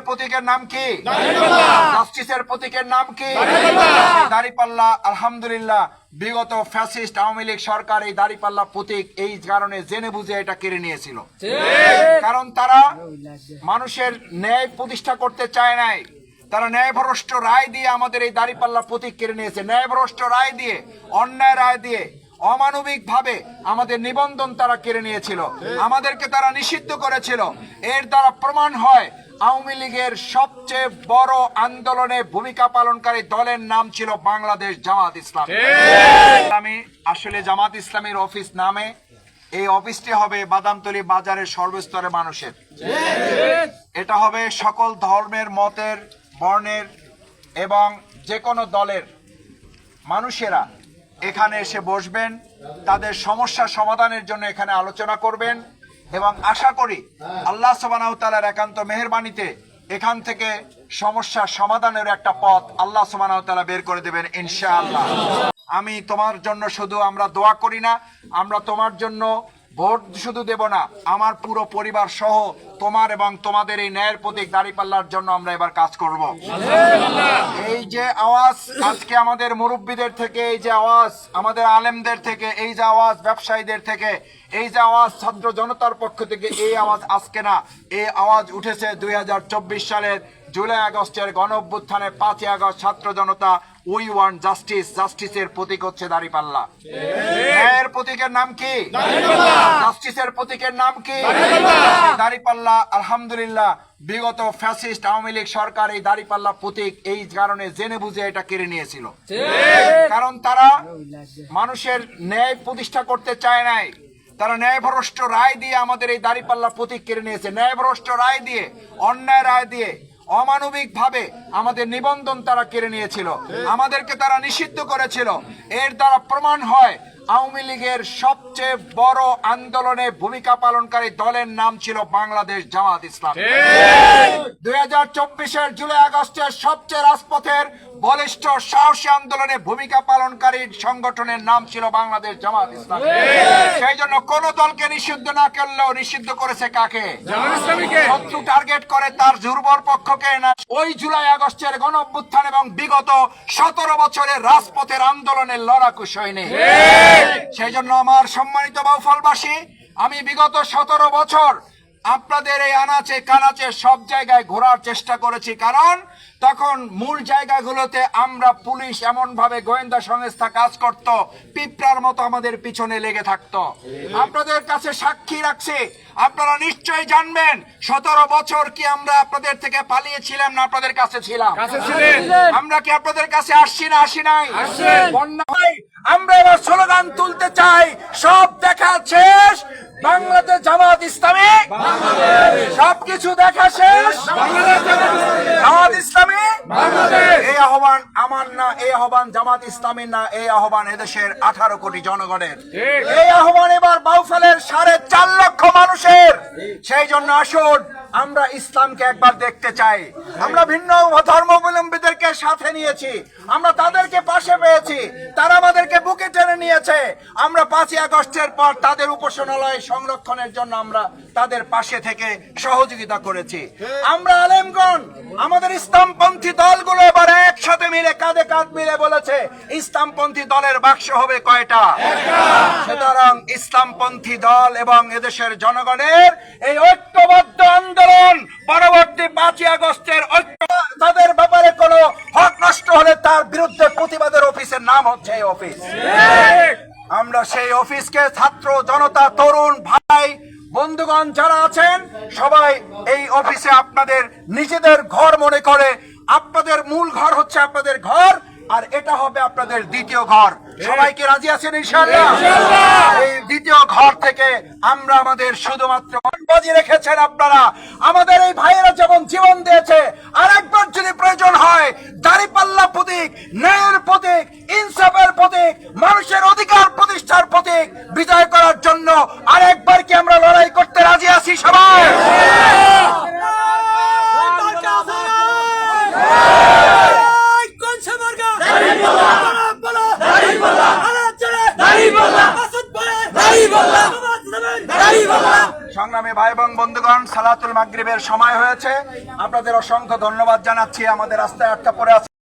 ন্যায়ের প্রতীকের নাম কি? জাস্টিসের প্রতীকের নাম কি? দাড়িপাল্লা। আলহামদুলিল্লাহ। বিগত ফ্যাসিস্ট আওয়ামী লীগ সরকার এই দাড়িপাল্লা প্রতীক এই কারণে জেনে বুঝে এটা কেড়ে নিয়েছিল। কারণ তারা মানুষের ন্যায় প্রতিষ্ঠা করতে চায় নাই। তারা ন্যায়ভ্রষ্ট রায় দিয়ে আমাদের এই দাড়িপাল্লা প্রতীক কেড়ে নিয়েছে। ন্যায়ভ্রষ্ট রায় দিয়ে অন্যায় রায় দিয়ে অমানবিক ভাবে আমাদের নিবন্ধন তারা কেড়ে নিয়েছিল। আমাদেরকে তারা নিষিদ্ধ করেছিল। এর দ্বারা প্রমাণ হয় আওয়ামী লীগের সবচেয়ে বড় আন্দোলনে ভূমিকা পালনকারী দলের নাম ছিল বাংলাদেশ জামাত ইসলাম। আমি আসলে জামাত ইসলামের অফিস নামে এই অফিসটি হবে বাদামতলী বাজারের সর্বস্তরের মানুষের। এটা হবে সকল ধর্মের মতের বর্ণের এবং যে কোনো দলের মানুষেরা এখানে এসে বসবেন, তাদের সমস্যা সমাধানের জন্য এখানে আলোচনা করবেন এবং আশা করি আল্লাহ সবানাউ তালার একান্ত মেহরবানিতে এখান থেকে সমস্যার সমাধানের একটা পথ আল্লাহ সবানাউ তালা বের করে দেবেন ইনশাআল্লাহ। আমি তোমার জন্য শুধু আমরা দোয়া করি না, আমরা তোমার জন্য ভোট শুধু দেব না, আমার পুরো পরিবার সহ তোমার এবং তোমাদের এই ন্যায়ের প্রতীক দাঁড়িপাল্লার জন্য আমরা এবার কাজ করব। এই যে আওয়াজ, আজকে আমাদের মুরব্বীদের থেকে এই যে আওয়াজ, আমাদের আলেমদের থেকে এই যে আওয়াজ, ব্যবসায়ীদের থেকে এই যে আওয়াজ, ছাত্র জনতার পক্ষ থেকে এই আওয়াজ আজকে না, এই আওয়াজ উঠেছে দুই হাজার চব্বিশ সালের জুলাই আগস্টের গণ অভ্যুত্থানে পাঁচই আগস্ট ছাত্র জনতা উই ওয়ান জাস্টিস জাস্টিসের প্রতীক হচ্ছে দাঁড়িপাল্লা। ন্যায়ের প্রতীকের নাম কি? জাস্টিসের প্রতীকের নাম কি? দাঁড়িপাল্লা আলহামদুলিল্লাহ বিগত ফ্যাসিস্ট আওয়ামী লীগ সরকার এই দাঁড়িপাল্লা প্রতীক এই কারণে জেনে বুঝে এটা কেড়ে নিয়েছিল। কারণ তারা মানুষের ন্যায় প্রতিষ্ঠা করতে চায় নাই। তারা ন্যায়ভ্রষ্ট রায় দিয়ে আমাদের এই দাঁড়িপাল্লা প্রতীক কেড়ে নিয়েছে। ন্যায়ভ্রষ্ট রায় দিয়ে অন্যায় রায় দিয়ে অমানবিক ভাবে আমাদের নিবন্ধন তারা কেড়ে নিয়েছিল। আমাদেরকে তারা নিষিদ্ধ করেছিল। এর দ্বারা প্রমাণ হয় আওয়ামী লীগের সবচেয়ে বড় আন্দোলনে ভূমিকা পালনকারী দলের নাম ছিল বাংলাদেশ জামাত ইসলাম। দুই হাজার চব্বিশের জুলাই আগস্টের সবচেয়ে রাজপথের বলিষ্ঠ সাহসী আন্দোলনে ভূমিকা পালনকারী সংগঠনের নাম ছিল বাংলাদেশ জামাত ইসলাম। সেই জন্য কোন দলকে নিষিদ্ধ না করলেও নিষিদ্ধ করেছে কাকে? শত্রু টার্গেট করে তার দুর্বল পক্ষকে না। ওই জুলাই আগস্টের গণঅভ্যুত্থান এবং বিগত সতেরো বছরের রাজপথের আন্দোলনের লড়াকু সৈনিক। সেই জন্য আমার সম্মানিত বাউফলবাসী আমি বিগত সতেরো বছর আপনাদের এই আনাচে কানাচে সব জায়গায় ঘোরার চেষ্টা করেছি কারণ তখন মূল জায়গাগুলোতে আমরা পুলিশ এমন ভাবে গোয়েন্দা সংস্থা কাজ করত পিঁপড়ার মতো আমাদের পিছনে লেগে থাকতো। আপনাদের কাছে সাক্ষী রাখছি আপনারা নিশ্চয়ই জানবেন সতেরো বছর কি আমরা আপনাদের থেকে পালিয়েছিলাম না আপনাদের কাছে ছিলাম? আমরা কি আপনাদের কাছে আসছি না আসি নাই? আমরা এবার স্লোগান তুলতে চাই সব দেখা শেষ বাংলাদেশ জামাত ইসলামী। সবকিছু দেখা শেষ। জামাত ইসলামী। এই আহ্বান আমার না এই আহ্বান জামাত ইসলামীর না এই আহ্বান এদেশের আঠারো কোটি জনগণের। এই আহ্বান এবার বাউফলের সাড়ে চার লক্ষ মানুষের। সেই জন্য আসুন আমরা ইসলামকে একবার দেখতে চাই। আমরা ভিন্ন ধর্মাবলম্বীদেরকে সাথে নিয়েছি। আমরা তাদেরকে পাশে পেয়েছি। তারা আমাদেরকে বুকে টেনে নিয়েছে। আমরা পাঁচই আগস্টের পর তাদের উপাসনালয় সংরক্ষণের জন্য আমরা তাদের পাশে থেকে সহযোগিতা করেছি। আমরা আলেমগণ আমাদের ইসলামপন্থী দলগুলো এবার একসাথে মিলে কাঁধে কাঁধ মিলে বলেছে ইসলামপন্থী দলের বাক্স হবে কয়টা? সুতরাং ইসলামপন্থী দল এবং এদেশের জনগণের এই ঐক্যবদ্ধ আন্দোলন পরবর্তী পাঁচই আগস্টের ঐক্য তাদের ব্যাপারে কোনো হক নষ্ট হলে তার বিরুদ্ধে প্রতিবাদের অফিসের নাম হচ্ছে এই অফিস। আমরা সেই অফিসকে ছাত্র জনতা তরুণ ভাই বন্ধুগণ যারা আছেন সবাই এই অফিসে আপনাদের নিজেদের ঘর মনে করে আপনাদের মূল ঘর হচ্ছে আপনাদের ঘর আর এটা হবে আপনাদের দ্বিতীয় ঘর। সবাই কি রাজি আছেন ইনশাআল্লাহ? এই দ্বিতীয় ঘর থেকে আমরা আমাদের শুধুমাত্র বাজি রেখেছেন আপনারা। আমাদের এই ভাইয়েরা যেমন জীবন দিয়েছে আর একবার যদি প্রয়োজন হয় দাড়িপাল্লা প্রতীক ন্যায়ের প্রতীক ইনসাফের প্রতীক মানুষের অধিকার প্রতিষ্ঠার প্রতীক বিজয় করার জন্য আরেকবার কি আমরা লড়াই করতে রাজি আছি সবাই কোন সে মার্কা দাড়িপাল্লা বলো দাড়িপাল্লা আরে চলে দাড়িপাল্লা মাসুদ বলে দাড়িপাল্লা দাড়িপাল্লা সংগ্রামী ভাই এবং বন্ধুগণ, সালাতুল মাগরিবের সময় হয়েছে। আপনাদের অসংখ্য ধন্যবাদ জানাচ্ছি। আমাদের রাস্তায় আটকা পড়ে আছে